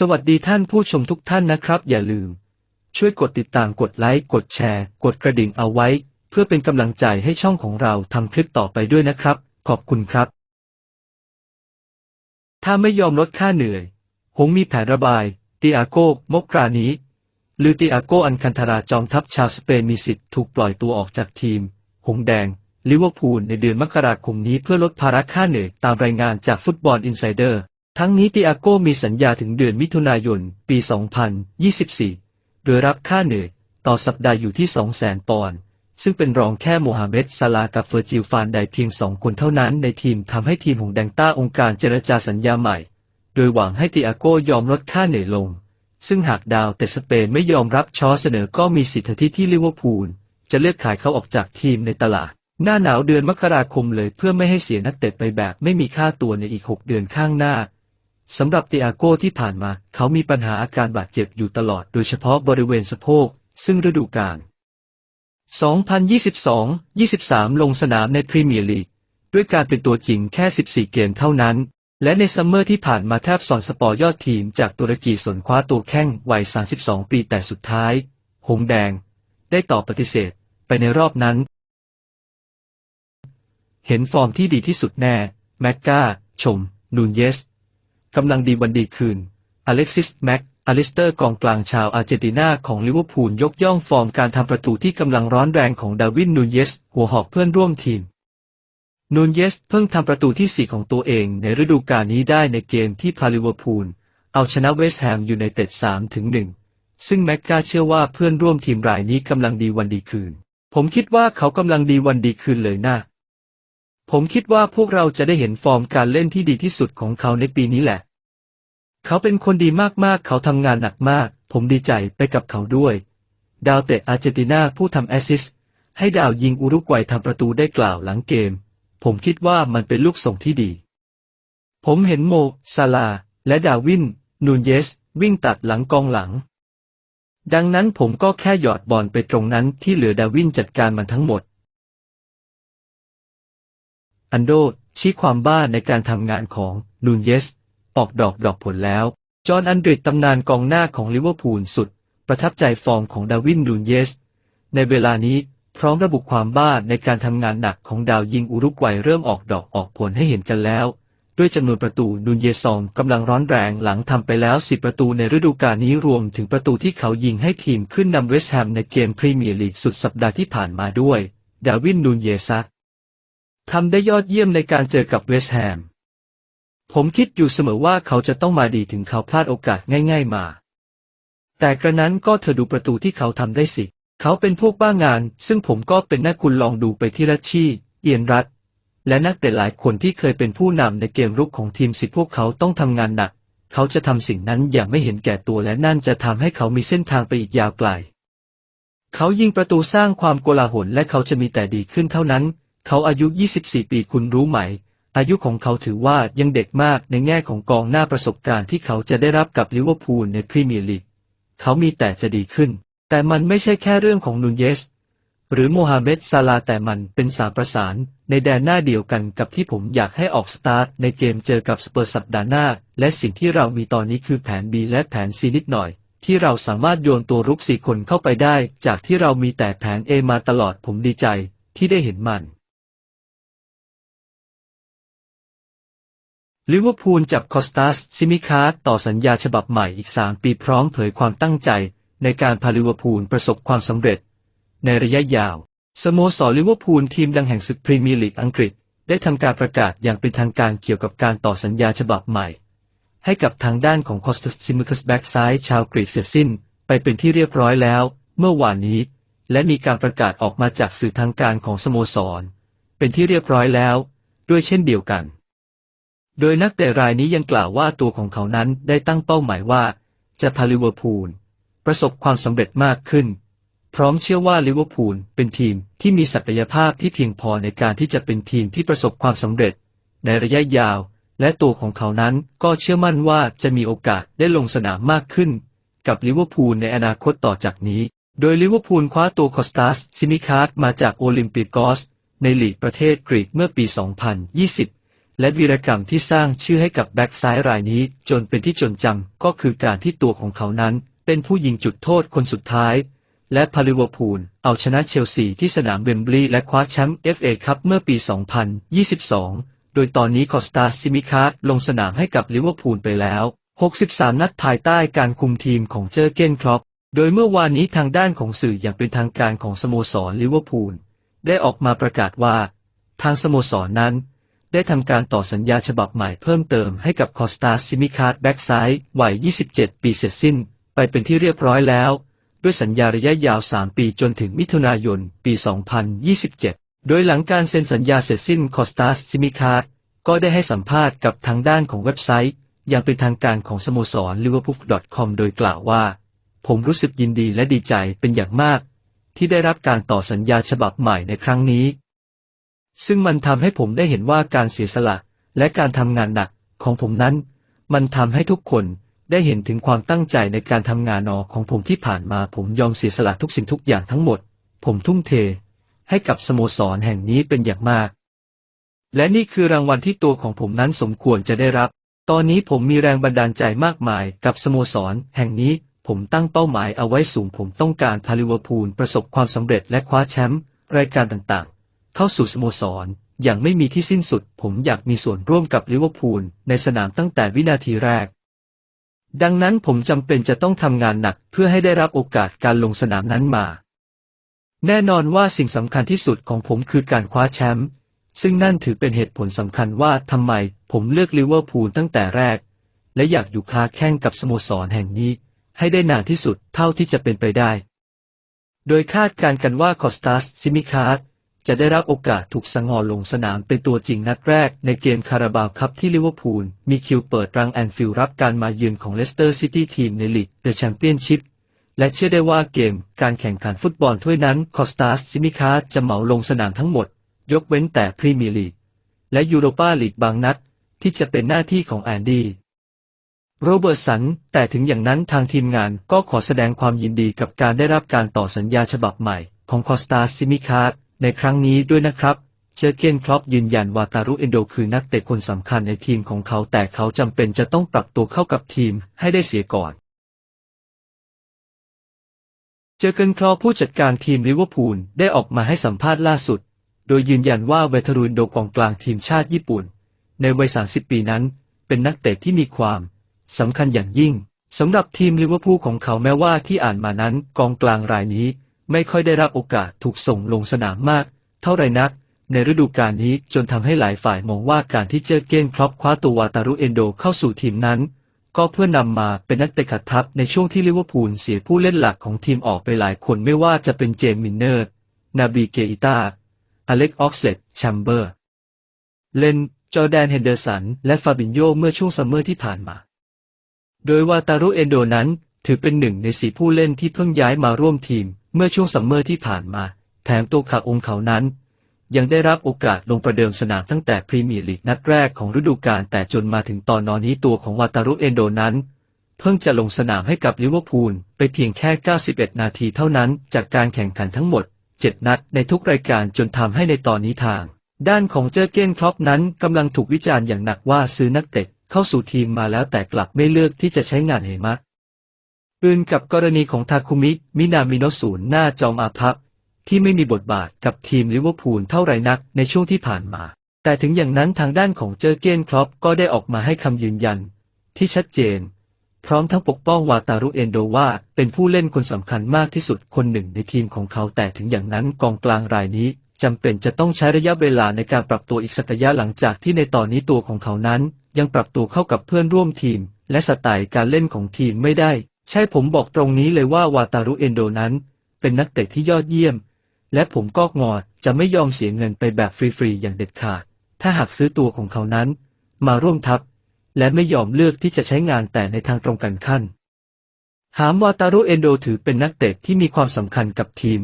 สวัสดีท่านผู้ชมทุกท่านนะครับ อย่าลืม ช่วยกดติดตามกดไลค์ กดแชร์ กดกระดิ่งเอาไว้ เพื่อเป็นกำลังใจให้ช่องของเราทำคลิปต่อไปด้วยนะครับ ขอบคุณครับ ถ้าไม่ยอมลดค่าเหนื่อย หงมีแผนระบาย ติอาโกมกรานี้หรือติอาโกอันคันธาราจอมทัพชาวสเปนมีสิทธิ์ถูกปล่อยตัวออกจากทีม หงแดง ลิเวอร์พูลในเดือนมกราคมนี้เพื่อลดภาระค่าเหนื่อยตามรายงานจากฟุตบอลอินไซเดอร์ ทั้งนี้ติอาโกมีสัญญาถึงเดือนมิถุนายน ปี 2024 โดยรับค่าเหนื่อยต่อสัปดาห์อยู่ที่ 200,000 ปอนด์ซึ่งเป็นรองแค่โมฮัมเหม็ดซาลากับเฟอร์จิลฟานไดเพียงสองคนเท่านั้นในทีมทำให้ทีมหงแดงต้าองค์การเจรจาสัญญาใหม่ โดยหวังให้ติอาโกยอมลดค่าเหนื่อยลง ซึ่งหากดาวแต่สเปนไม่ยอมรับชอเสนอก็มีสิทธิที่ลิเวอร์พูลจะเลือกขายเขาออกจากทีมในตลาด หน้าหนาวเดือนมกราคมเลยเพื่อไม่ให้เสียนักเตะไปแบบไม่มีค่าตัวในอีก 6 เดือนข้างหน้า สำหรับติอาโก้ที่ผ่านมาเขามีปัญหาอาการบาดเจ็บอยู่ตลอดโดยเฉพาะบริเวณสะโพก ซึ่งฤดูกาล 2022-23 ลงสนามในพรีเมียร์ลีก ด้วยการเป็นตัวจริงแค่ 14 เกมเท่านั้น และในซัมเมอร์ที่ผ่านมาแทบสอนสปอร์ยอดทีมจากตุรกีสนคว้าตัวแข้งวัย 32 ปีแต่สุดท้าย หงแดง ได้ตอบปฏิเสธไปในรอบนั้น เห็นฟอร์มที่ดีที่สุดแน่ แมกกาชม นูนเยส กำลังดีวันดีคืน อเล็กซิส แม็กอลิสเตอร์กองกลางชาวอาร์เจนตินาของลิเวอร์พูลยกย่องฟอร์มการทำประตูที่กำลังร้อนแรงของดาวินนูเยส หัวหอกเพื่อนร่วมทีม นูเยสเพิ่งทำประตูที่ 4 ของตัวเองในฤดูกาลนี้ได้ในเกมที่พาลิเวอร์พูล เอาชนะเวสต์แฮมยูไนเต็ด3ถึง1ซึ่งแม็กกาเชื่อว่าเพื่อนร่วมทีมรายนี้กำลังดีวันดีคืน ผมคิดว่าเขากำลังดีวันดีคืนเลยนะผมคิดว่าพวกเราจะได้เห็นฟอร์มการเล่นที่ดีที่สุดของเขาในปีนี้แหละ เขาเป็นคนดีมากๆ เขาทำงานหนักมาก ผมดีใจไปกับเขาด้วย ดาวเตะอาร์เจนตินาผู้ทำแอสซิสให้ดาวยิงอุรุกวัยทำประตูได้กล่าวหลังเกม ผมคิดว่ามันเป็นลูกส่งที่ดี ผมเห็นโม ซาลา และดาวิน นูนเยส วิ่งตัดหลังกองหลัง ดังนั้นผมก็แค่หยอดบอลไปตรงนั้นที่เหลือดาวินจัดการมันทั้งหมด อันโดชี้ความบ้าในการทำงานของนูนเยส ออกดอกดอกผลแล้ว จอห์นอันดริดตำนานกองหน้าของลิเวอร์พูลสุด ประทับใจฟอร์มของดาวินนูนเยส ในเวลานี้พร้อมระบุความบ้าในการทำงานหนักของดาวยิงอุรุกวัยเริ่มออกดอกออกผลให้เห็นกันแล้ว ด้วยจำนวนประตูนูนเยซองกำลังร้อนแรงหลังทำไปแล้ว 10 ประตูในฤดูกาลนี้รวมถึงประตูที่เขายิงให้ทีมขึ้นนำเวสต์แฮมในเกมพรีเมียร์ลีกสุดสัปดาห์ที่ผ่านมาด้วย ดาวินนูนเยซักทำได้ยอดเยี่ยมในการเจอกับเวสต์แฮม ผมคิดอยู่เสมอว่าเขาจะต้องมาดีถึงเขาพลาดโอกาสง่าย ๆมา แต่กระนั้นก็เธอดูประตูที่เขาทำได้สิ เขาเป็นพวกบ้างาน ซึ่งผมก็เป็นนักคุณลองดูไปที่รัชชีเอียนรัตและนักเตะหลายคนที่เคยเป็นผู้นำในเกมรุกของทีมสิพวกเขาต้องทำงานหนัก เขาจะทำสิ่งนั้นอย่างไม่เห็นแก่ตัวและนั่นจะทำให้เขามีเส้นทางไปอีกยาวไกล เขายิงประตูสร้างความโกลาหลและเขาจะมีแต่ดีขึ้นเท่านั้น เขาอายุ 24 ปีคุณรู้ไหม อายุของเขาถือว่ายังเด็กมากในแง่ของกองหน้าประสบการณ์ที่เขาจะได้รับกับลิเวอร์พูลในพรีเมียร์ลีก เขามีแต่จะดีขึ้น แต่มันไม่ใช่แค่เรื่องของนูนเยส หรือโมฮัมเหม็ดซาลาแต่มันเป็นสามประสานในแดนหน้าเดียวกันกับที่ผมอยากให้ออกสตาร์ทในเกมเจอกับสเปอร์สัปดาห์หน้า และสิ่งที่เรามีตอนนี้คือแผน B และแผน C นิดหน่อย ที่เราสามารถโยนตัวรุกสี่คนเข้าไปได้ จากที่เรามีแต่แผน A มาตลอดผมดีใจที่ได้เห็นมัน ลิเวอร์พูลจับคอสตาสซิมิคาสต่อสัญญาฉบับใหม่อีก 3 ปีพร้อมเผยความตั้งใจ ในการพาลิเวอร์พูลประสบความสำเร็จ ในระยะยาว สโมสรลิเวอร์พูลทีมดังแห่งศึกพรีเมียร์ลีกอังกฤษ ได้ทำการประกาศอย่างเป็นทางการเกี่ยวกับการต่อสัญญาฉบับใหม่ ให้กับทางด้านของคอสตาสซิมิคาสแบ็กซ้ายชาวกรีกเสร็จสิ้น ไปเป็นที่เรียบร้อยแล้ว เมื่อวานนี้ และมีการประกาศออกมาจากสื่อทางการของสโมสร เป็นที่เรียบร้อยแล้ว ด้วยเช่นเดียวกัน โดยนักเตะรายนี้ยังกล่าวว่าตัวของเขานั้นได้ตั้งเป้าหมายว่า จะพาลิเวอร์พูลประสบความสำเร็จมากขึ้น พร้อมเชื่อว่าลิเวอร์พูลเป็นทีมที่มีศักยภาพที่เพียงพอในการที่จะเป็นทีมที่ประสบความสำเร็จ ในระยะยาว และตัวของเขานั้นก็เชื่อมั่นว่าจะมีโอกาสได้ลงสนามมากขึ้น กับลิเวอร์พูลในอนาคตต่อจากนี้ โดยลิเวอร์พูลคว้าตัวคอสตาสซิมิคาสมาจากโอลิมปิกอสในลีกประเทศกรีกเมื่อปี 2020 และวีรกรรมที่สร้างชื่อให้กับแบ็กซ้ายรายนี้ จนเป็นที่จดจำก็คือการที่ตัวของเขานั้น เป็นผู้ยิงจุดโทษคนสุดท้าย และพาลิเวอร์พูลเอาชนะเชลซีที่สนามเวมบลีย์และคว้าแชมป์ FA คัพเมื่อปี 2022 โดยตอนนี้คอสตาซิมิคาลงสนามให้กับลิเวอร์พูลไปแล้ว 63 นัดภายใต้การคุมทีมของเจอร์เกนครอปโดยเมื่อวานนี้ทางด้านของสื่ออย่างเป็นทางการของสโมสรลิเวอร์พูลได้ออกมาประกาศว่า ทางสโมสรนั้น ได้ทำการต่อสัญญาฉบับใหม่เพิ่มเติมให้กับคอสตาซิมิคาร์ดแบ็กซ้ายวัย 27 ปีเสร็จสิ้น ไปเป็นที่เรียบร้อยแล้ว ด้วยสัญญาระยะยาว 3 ปีจนถึงมิถุนายน ปี 2027 โดยหลังการเซ็นสัญญาเสร็จสิ้นคอสตาซิมิคาร์ดก็ได้ให้สัมภาษณ์กับทางด้านของเว็บไซต์ อย่างเป็นทางการของสโมสร liverpool.com โดยกล่าวว่า ผมรู้สึกยินดีและดีใจเป็นอย่างมาก ที่ได้รับการต่อสัญญาฉบับใหม่ในครั้งนี้ ซึ่งมันทำให้ผมได้เห็นว่าการเสียสละและการทำงานหนักของผมนั้น มันทำให้ทุกคนได้เห็นถึงความตั้งใจในการทำงานนอของผมที่ผ่านมา ผมยอมเสียสละทุกสิ่งทุกอย่างทั้งหมด ผมทุ่มเท ให้กับสโมสรแห่งนี้เป็นอย่างมาก และนี่คือรางวัลที่ตัวของผมนั้นสมควรจะได้รับ ตอนนี้ผมมีแรงบันดาลใจมากมายกับสโมสรแห่งนี้ ผมตั้งเป้าหมายเอาไว้สูง ผมต้องการพาลิเวอร์พูลประสบความสำเร็จและคว้าแชมป์รายการต่างๆ เข้าสู่สโมสร อย่างไม่มีที่สิ้นสุด ผมอยากมีส่วนร่วมกับลิเวอร์พูลในสนามตั้งแต่วินาทีแรก ดังนั้นผมจำเป็นจะต้องทำงานหนักเพื่อให้ได้รับโอกาสการลงสนามนั้นมา แน่นอนว่าสิ่งสำคัญที่สุดของผมคือการคว้าแชมป์ซึ่งนั่นถือเป็นเหตุผลสำคัญว่าทำไมผมเลือกลิเวอร์พูลตั้งแต่แรก และอยากอยู่ค้าแข่งกับสโมสรแห่งนี้ ให้ได้นานที่สุดเท่าที่จะเป็นไปได้ โดยคาดการณ์กันว่าคอสตาสซิมิคาร์ จะได้รับโอกาสถูกสงอลงสนามเป็นตัวจริงนัดแรกในเกมคาราบาวคัพที่ลิเวอร์พูลมีคิวเปิดรังแอนฟิลด์รับการมาเยือนของเลสเตอร์ซิตี้ทีมในลีกเดอะแชมเปี้ยนชิพและเชื่อได้ว่าเกมการแข่งขันฟุตบอลถ้วยนั้นคอสตาสซิมิคาร์จะเหมาลงสนามทั้งหมด ยกเว้นแต่พรีเมียร์ลีกและยูโรปาลีกบางนัด ที่จะเป็นหน้าที่ของแอนดี้โรเบิร์ตสัน แต่ถึงอย่างนั้นทางทีมงานก็ขอแสดงความยินดีกับการได้รับการต่อสัญญาฉบับใหม่ของคอสตาซิมิคาร์ ในครั้งนี้ด้วยนะครับเจอร์เกนครอปยืนยันว่าตารุเอนโดคือนักเตะคนสำคัญในทีมของเขาแต่เขาจำเป็นจะต้องปรับตัวเข้ากับทีมให้ได้เสียก่อน เจอเกนครอผู้จัดการทีมลิเวอร์พูลได้ออกมาให้สัมภาษณ์ล่าสุด โดยยืนยันว่าเวทารุนโดกองกลางทีมชาติญี่ปุ่น ในวัย 30 ปีนั้น เป็นนักเตะที่มีความสำคัญอย่างยิ่งสำหรับทีมลิเวอร์พูลของเขาแม้ว่าที่อ่านมานั้นกองกลางรายนี้ ไม่ค่อยได้รับโอกาสถูกส่งลงสนามมาก เท่าไรนัก ในฤดูกาลนี้จนทำให้หลายฝ่ายมองว่าการที่เจอเกนครอปคว้าตัววาตารุเอนโดเข้าสู่ทีมนั้น ก็เพื่อนำมาเป็นนักเตะขัดทัพในช่วงที่ลิเวอร์พูลเสียผู้เล่นหลักของทีมออกไปหลายคนไม่ว่าจะเป็นเจมมินเนอร์ นาบีเกอิตาอเล็กออกเซตแชมเบอร์ เลน จอแดนเฮนเดอร์สัน และฟาบินโยเมื่อช่วงซัมเมอร์ที่ผ่านมา โดยวาตารุเอนโดนั้นถือเป็นหนึ่งในสีผู้เล่นที่เพิ่งย้ายมาร่วมทีม เมื่อช่วงซัมเมอร์ที่ผ่านมา แถมตัวขาองค์เขานั้น ยังได้รับโอกาสลงประเดิมสนามตั้งแต่พรีเมียร์ลีกนัดแรกของฤดูกาลแต่จนมาถึงตอนนอนนี้ตัวของวาตารุเอนโดนั้น เพิ่งจะลงสนามให้กับลิเวอร์พูลไปเพียงแค่ 91 นาทีเท่านั้นจากการแข่งขันทั้งหมด 7 นัดในทุกรายการจนทำให้ในตอนนี้ทาง ด้านของเจอเก้นครอปนั้นกำลังถูกวิจารณ์อย่างหนักว่าซื้อนักเตะเข้าสู่ทีมมาแล้วแต่กลับไม่เลือกที่จะใช้งานเหมะ อื่นกับกรณีของทาคุมิ มินามิโนะศูนย์หน้าจอมอาภัพที่ไม่มีบทบาทกับทีมลิเวอร์พูลเท่าไรนักในช่วงที่ผ่านมา แต่ถึงอย่างนั้นทางด้านของเจอเกนครอปก็ได้ออกมาให้คำยืนยัน ที่ชัดเจน พร้อมทั้งปกป้องวาตารุเอนโดว่าเป็นผู้เล่นคนสำคัญมากที่สุดคนหนึ่งในทีมของเขาแต่ถึงอย่างนั้นกองกลางรายนี้จำเป็นจะต้องใช้ระยะเวลาในการปรับตัวอีกสักระยะหลังจากที่ในตอนนี้ตัวของเขานั้น ยังปรับตัวเข้ากับเพื่อนร่วมทีม และสไตล์การเล่นของทีมไม่ได้ ใช่ผมบอกตรงนี้เลยว่าวาตารุเอนโดนั้น เป็นนักเตะที่ยอดเยี่ยม และผมก็งอจะไม่ยอมเสียเงินไปแบบฟรีๆอย่างเด็ดขาด ถ้าหากซื้อตัวของเขานั้น มาร่วมทัพ และไม่ยอมเลือกที่จะใช้งานแต่ในทางตรงกันข้ามหามวาตารุเอนโดถือเป็นนักเตะที่มีความสำคัญกับทีม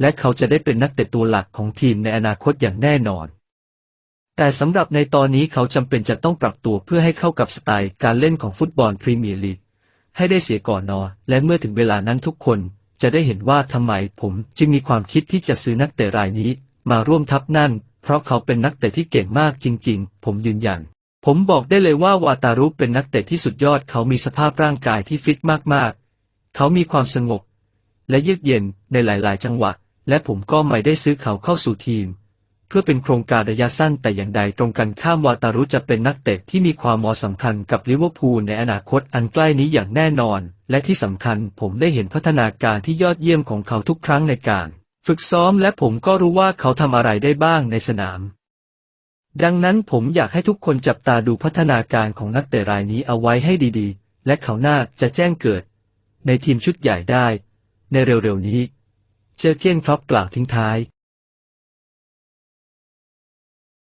และเขาจะได้เป็นนักเตะตัวหลักของทีมในอนาคตอย่างแน่นอนแต่สำหรับในตอนนี้เขาจำเป็นจะต้องปรับตัวเพื่อให้เข้ากับสไตล์การเล่นของฟุตบอลพรีเมียร์ลีก ให้ได้เสียก่อนนอ และเมื่อถึงเวลานั้นทุกคน จะได้เห็นว่าทำไมผมจึงมีความคิดที่จะซื้อนักเตะรายนี้ มาร่วมทัพนั่น เพราะเขาเป็นนักเตะที่เก่งมากจริง ๆ ผมยืนยัน ผมบอกได้เลยว่าวาตารุเป็นนักเตะที่สุดยอด เขามีสภาพร่างกายที่ฟิตมากๆ เขามีความสงบ และเยือกเย็นในหลาย ๆ จังหวะ และผมก็ไม่ได้ซื้อเขาเข้าสู่ทีม พื่อเป็นโครงการระยะสั้นแต่อย่างใดตรงกันข้ามวาตารุจะเป็นนักเตะที่มีความเหมาะสำคัญกับลิเวอร์พูลในอนาคตอันใกล้นี้อย่างแน่นอน และที่สำคัญผมได้เห็นพัฒนาการที่ยอดเยี่ยมของเขาทุกครั้งในการ ฝึกซ้อมและผมก็รู้ว่าเขาทำอะไรได้บ้างในสนาม ดังนั้นผมอยากให้ทุกคนจับตาดูพัฒนาการของนักเตะรายนี้เอาไว้ให้ดีๆ และเขาน่าจะแจ้งเกิด ในทีมชุดใหญ่ได้ ในเร็วๆนี้ เจอเกียนครอปกล่าวทิ้งท้าย